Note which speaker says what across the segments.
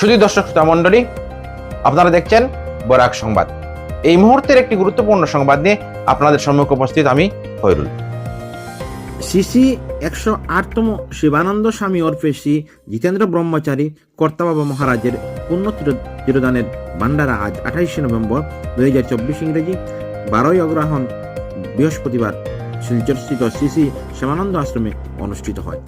Speaker 1: শুধু দর্শক শ্রোতা মণ্ডলী, আপনারা দেখছেন বরাক সংবাদ। এই মুহূর্তের একটি গুরুত্বপূর্ণ সংবাদ নিয়ে আপনাদের সম্মুখে উপস্থিত আমি হৈরুল। শ্রী একশো আটতম শিবানন্দ স্বামী ওরফে শ্রী জিতেন্দ্র ব্রহ্মচারী কর্তাবাবা মহারাজের পূর্ণ তিরো- তিরোদানের ভান্ডারা আজ আঠাইশে নভেম্বর দুই হাজার চব্বিশ ইংরেজি, বারোই অগ্রহণ বৃহস্পতিবার শিলচরস্থিত শ্রী শ্যামানন্দ আশ্রমে অনুষ্ঠিত হয়।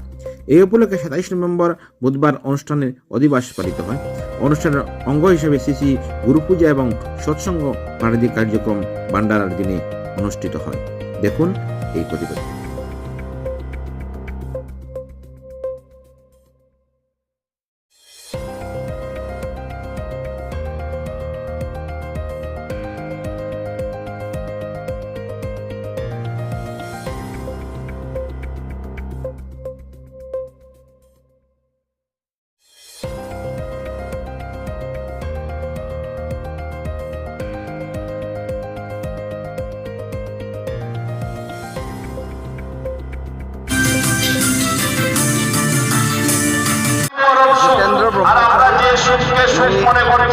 Speaker 1: এই উপলক্ষে সাতাইশ নভেম্বর বুধবার অনুষ্ঠানের অধিবাস পালিত হয়। অনুষ্ঠানের অঙ্গ হিসেবে শ্রী গুরুপূজা এবং সৎসঙ্গ পারিদি কার্যক্রম ভান্ডারার দিনে অনুষ্ঠিত হয়। দেখুন এই প্রতিবেদন।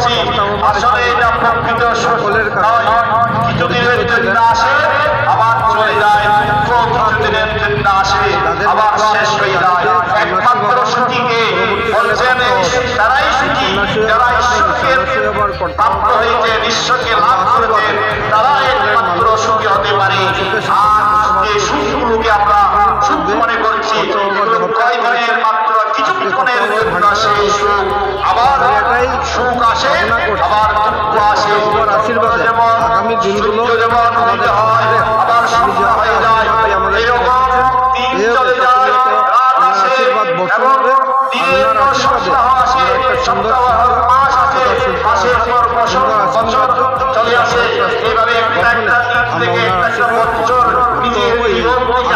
Speaker 2: করি আসলে এটা প্রকৃত সকলের কিছুদিনের জন্য আসে আবার চলে যায় দিনের জন্য আসে আবার শেষ হয়ে যায় একমাত্র সঠিকে বলছেন তারাই সুখী যারা ঈশ্বরকে প্রাপ্ত হয়েছে ঈশ্বরকে লাভ করেছেন তারা একমাত্র সুখী হতে পারে আর এই সুখগুলোকে আমরা সুখ মনে করছি কয় মাত্র কিছু মনের জন্য সেই সুখ আবার সবাই সাধনা করছে। তোমার আশীর্বাদে আগামী দিনগুলো আমাদের সমাজে বিজয় সবাই আমাদের আশীর্বাদ বর্ষণ করে
Speaker 1: আপনার
Speaker 2: আশীর্বাদে আমরা একটা সুন্দর আশীর্বাদ আমরা ওনার আশীর্বাদ